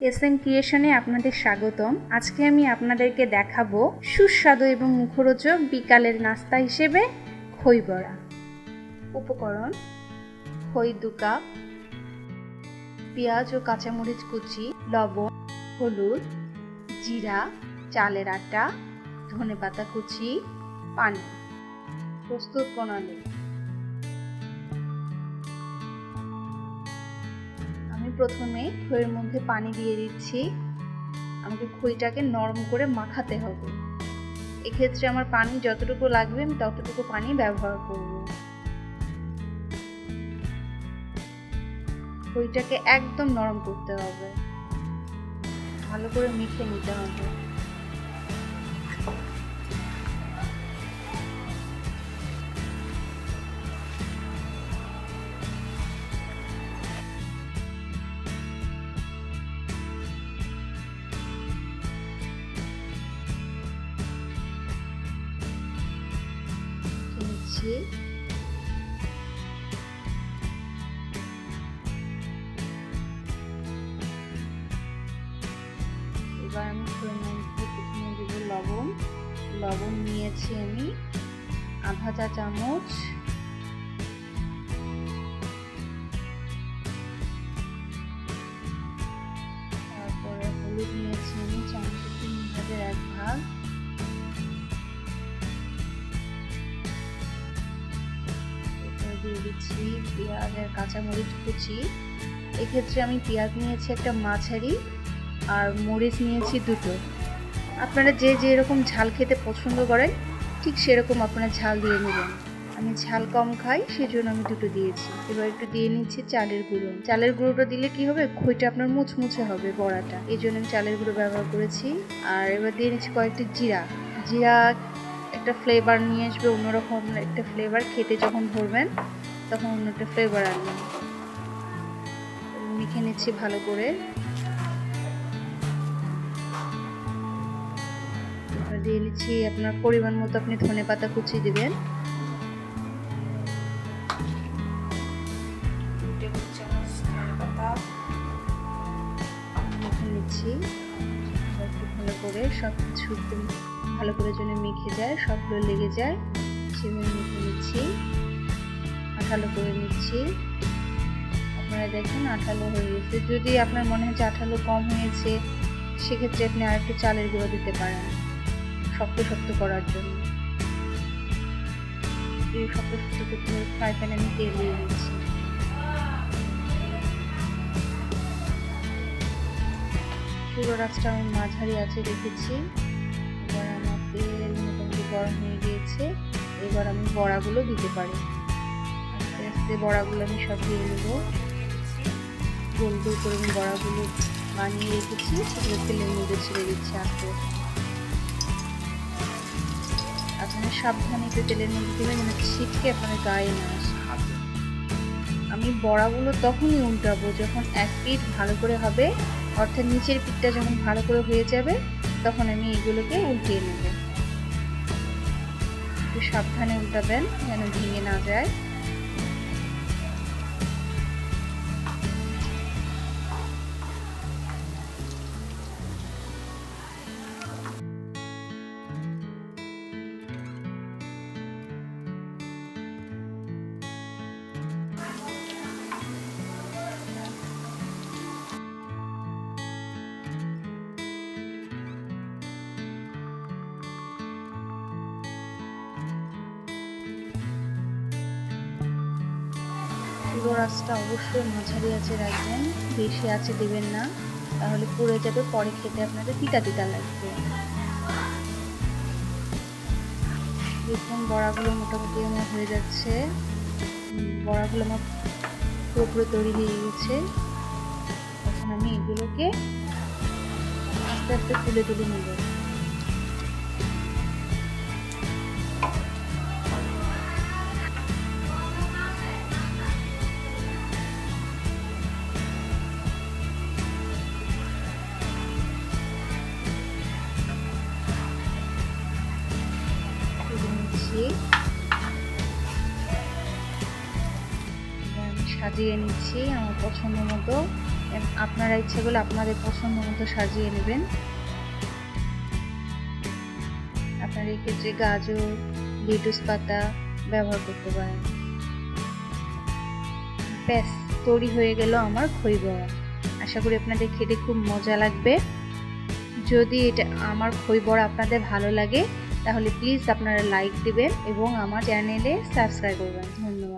S M ক্রিয়েশনে আপনাদের স্বাগতম। আজকে আমি আপনাদেরকে দেখাবো সুস্বাদু এবং মুখরোচক বিকালের নাস্তা হিসেবে খই বড়া। উপকরণ, খই দু কাপ, পেঁয়াজ ও কাঁচামরিচ কুচি, লবণ, হলুদ, জিরা, চালের আটা, ধনেপাতা কুচি, পানি। প্রস্তুত প্রণালী। প্রথমে খইয়ের মধ্যে পানি দিয়ে দিচ্ছি। আমাকে খইটাকে নরম করে মাখাতে হবে। এক্ষেত্রে আমার পানি যতটুকু লাগবে, আমি ততটুকু পানি ব্যবহার করব। খইটাকে একদম নরম করতে হবে। ভালো করে মিশিয়ে নিতে হবে। নিচ্ছি এবার আমি প্রথমে দেবো লবণ। লবণ নিয়েছি আমি আধা চা চামচ। দিচ্ছি পেঁয়াজ আর কাঁচামরিচ কুচি। এক্ষেত্রে আমি পেঁয়াজ নিয়েছি একটা মাঝারি আর মরিচ নিয়েছি দুটো। আপনারা যে যে এরকম ঝাল খেতে পছন্দ করেন, ঠিক সেরকম আপনারা ঝাল দিয়ে নেবেন। আমি ঝাল কম খাই সেই জন্য আমি দুটো দিয়েছি। এবার একটু দিয়ে নিচ্ছি চালের গুঁড়ো। চালের গুঁড়োটা দিলে কি হবে? খইটা আপনার মুচমুচে হবে বড়াটা। এই জন্য আমি চালের গুঁড়ো ব্যবহার করেছি। আর এবার দিয়ে নিচ্ছি কয়েকটি জিরা। জিরা একটা ফ্লেভার নিয়ে আসবে, অন্যরকম একটা ফ্লেভার খেতে যখন ধরবেন তখন অন্য একটা ফ্লেভার আনবেন মেখে নিচ্ছি ভালো করে। দিয়ে নিচ্ছি আপনার পরিমাণ মতো আপনি ধনে পাতা কুচি দিবেন। নিচ্ছি। ভালো করে সব কিছু ভালো করে যেন মেখে যায়, সবগুলো লেগে যায়, সেভাবে মেখে নিচ্ছি। আঠালো করে নিচ্ছি। আপনারা দেখেন, আঠালো হয়ে গেছে। যদি আপনার মনে হচ্ছে আঠালো কম হয়েছে, সেক্ষেত্রে আপনি আরেকটু চালের গুঁড়ো দিতে পারেন, শক্ত শক্ত করার জন্য। এই শক্ত শক্ত করতে ফ্রাই প্যানে আমি তেল দিয়ে দিচ্ছি। পুরো রাস্তা আমি মাঝারি আছে রেখেছি। এবার আমার তেল মোটামুটি গরম হয়ে গিয়েছে। এবার আমি বড়াগুলো দিতে পারি। আস্তে বড়াগুলো আমি সব দিয়ে নেব গোল গোল করে আমি বড়াগুলো বানিয়ে রেখেছি, সেগুলো তেলের মধ্যে ছেড়ে দিচ্ছি আস্তে আপনারা সাবধানে একটু তেলের মধ্যে দেবেন যেন ছিটকে আপনার গায়ে না আসে। আমি বড়াগুলো তখনই উল্টাবো যখন এক পিঠ ভালো করে হবে, অর্থাৎ নিচের পিঠটা যখন ভালো করে হয়ে যাবে, তখন আমি এগুলোকে উল্টিয়ে নেব। একটু সাবধানে উল্টাবেন যেন ভেঙে না যায়। পুরো রাসটা অবশ্যই মাঝারি আছে রাখবেন বেশি আছে দেবেন না। তাহলে পুড়ে যাবে, পরে খেতে আপনাদের তিতা তিতা লাগবে। দেখুন, বড়াগুলো মোটামুটি আমার হয়ে যাচ্ছে। বড়াগুলো আমার পুরোপুরি তৈরি হয়ে গেছে। এখন আমি এগুলোকে আস্তে আস্তে তুলে তুলে নেব। সাজিয়ে নিচ্ছি আমার পছন্দ মতো। আপনারা ইচ্ছে করলে আপনাদের পছন্দ মতো সাজিয়ে নেবেন। আপনারা এক্ষেত্রে গাজর লেটুস পাতা ব্যবহার করতে পারেন। ব্যাস, তৈরি হয়ে গেল আমার খই বড়া। আশা করি আপনাদের খেতে খুব মজা লাগবে। যদি এটা আমার খই বড়া আপনাদের ভালো লাগে, তাহলে প্লিজ আপনারা লাইক দিবেন এবং আমার চ্যানেলে সাবস্ক্রাইব করবেন। ধন্যবাদ।